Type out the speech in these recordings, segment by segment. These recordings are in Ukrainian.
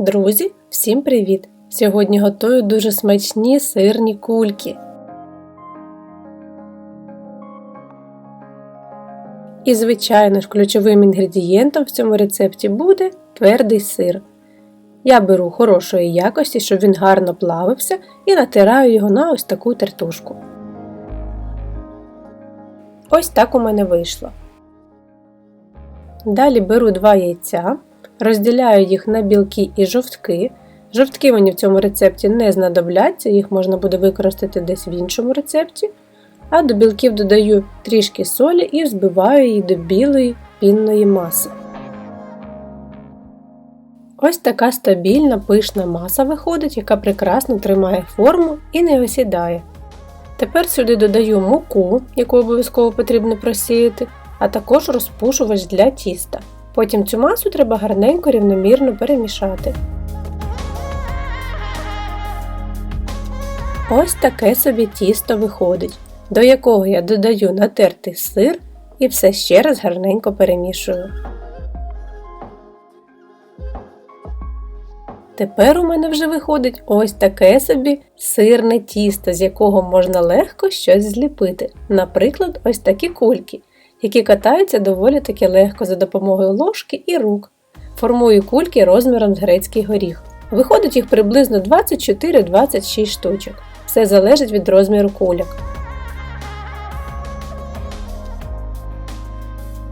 Друзі, всім привіт! Сьогодні готую дуже смачні сирні кульки. І, звичайно ж, ключовим інгредієнтом в цьому рецепті буде твердий сир. Я беру хорошої якості, щоб він гарно плавився, і натираю його на ось таку тертушку. Ось так у мене вийшло. Далі беру два яйця, розділяю їх на білки і жовтки. Жовтки мені в цьому рецепті не знадобляться, їх можна буде використати десь в іншому рецепті. А до білків додаю трішки солі і взбиваю її до білої пінної маси. Ось така стабільна пишна маса виходить, яка прекрасно тримає форму і не осідає. Тепер сюди додаю муку, яку обов'язково потрібно просіяти, а також розпушувач для тіста. Потім цю масу треба гарненько рівномірно перемішати. Ось таке собі тісто виходить, до якого я додаю натертий сир і все ще раз гарненько перемішую. Тепер у мене вже виходить ось таке собі сирне тісто, з якого можна легко щось зліпити. Наприклад, ось такі кульки, які катаються доволі таки легко за допомогою ложки і рук. Формую кульки розміром з грецький горіх. Виходить їх приблизно 24-26 штучок. Все залежить від розміру куляк.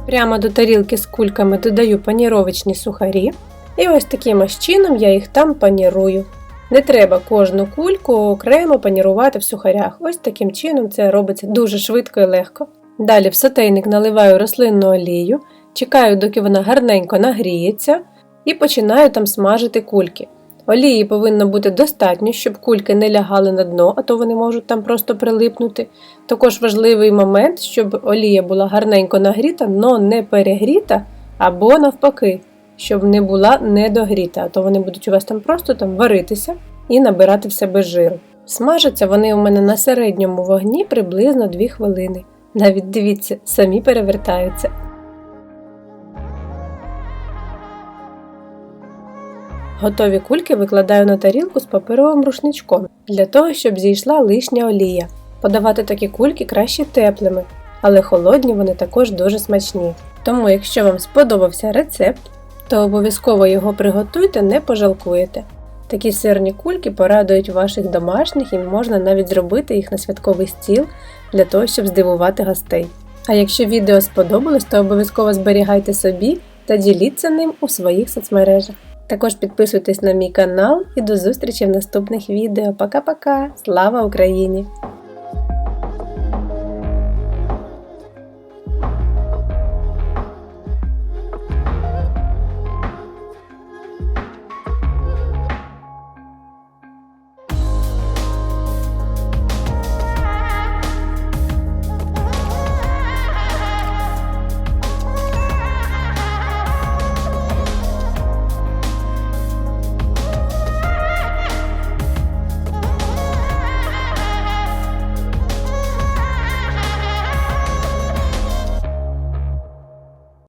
Прямо до тарілки з кульками додаю паніровочні сухарі. І ось таким ось чином я їх там панірую. Не треба кожну кульку окремо панірувати в сухарях. Ось таким чином це робиться дуже швидко і легко. Далі в сотейник наливаю рослинну олію, чекаю, доки вона гарненько нагріється, і починаю там смажити кульки. Олії повинно бути достатньо, щоб кульки не лягали на дно, а то вони можуть там просто прилипнути. Також важливий момент, щоб олія була гарненько нагріта, але не перегріта або навпаки, щоб не була недогріта, а то вони будуть у вас там просто там варитися і набирати в себе жиру. Смажаться вони у мене на середньому вогні приблизно 2 хвилини. Навіть дивіться, самі перевертаються. Готові кульки викладаю на тарілку з паперовим рушничком для того, щоб зійшла лишня олія. Подавати такі кульки краще теплими, але холодні вони також дуже смачні. Тому, якщо вам сподобався рецепт, то обов'язково його приготуйте, не пожалкуєте. Такі сирні кульки порадують ваших домашніх і можна навіть зробити їх на святковий стіл для того, щоб здивувати гостей. А якщо відео сподобалось, то обов'язково зберігайте собі та діліться ним у своїх соцмережах. Також підписуйтесь на мій канал і до зустрічі в наступних відео. Пока-пока! Слава Україні!